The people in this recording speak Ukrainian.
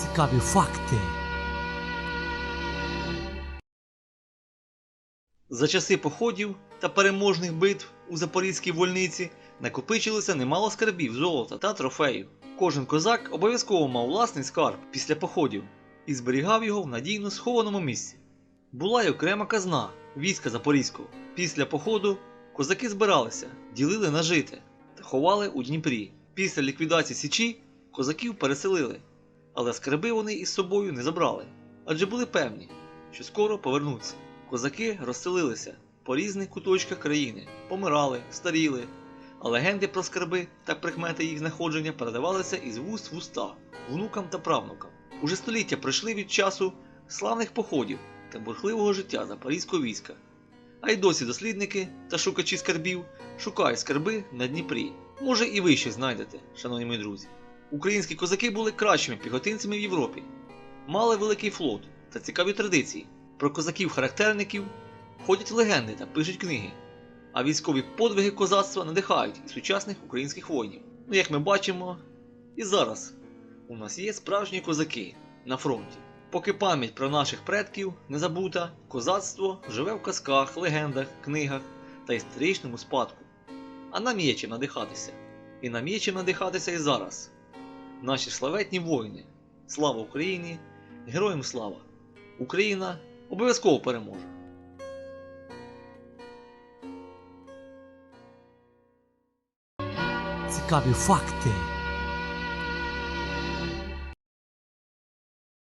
Цікаві факти. За часи походів та переможних битв у Запорізькій вольниці накопичилося немало скарбів, золота та трофеїв. Кожен козак обов'язково мав власний скарб після походів і зберігав його в надійно схованому місці. Була й окрема казна війська Запорізького. Після походу козаки збиралися, ділили на жити та ховали у Дніпрі. Після ліквідації Січі козаків переселили, але скарби вони із собою не забрали, адже були певні, що скоро повернуться. Козаки розселилися по різних куточках країни, помирали, старіли, а легенди про скарби та прикмети їх знаходження передавалися із вуст в уста, внукам та правнукам. Уже століття пройшли від часу славних походів та бурхливого життя запорізького війська. А й досі дослідники та шукачі скарбів шукають скарби на Дніпрі. Може і ви щось знайдете, шановні мої друзі. Українські козаки були кращими піхотинцями в Європі, мали великий флот та цікаві традиції. Про козаків-характерників ходять легенди та пишуть книги, а військові подвиги козацтва надихають і сучасних українських воїнів. Ну, як ми бачимо, і зараз у нас є справжні козаки на фронті. Поки пам'ять про наших предків не забута, козацтво живе в казках, легендах, книгах та історичному спадку. А нам є чим надихатися. І нам є чим надихатися і зараз. Наші славетні воїни. Слава Україні! Героям слава! Україна обов'язково переможе. Цікаві факти.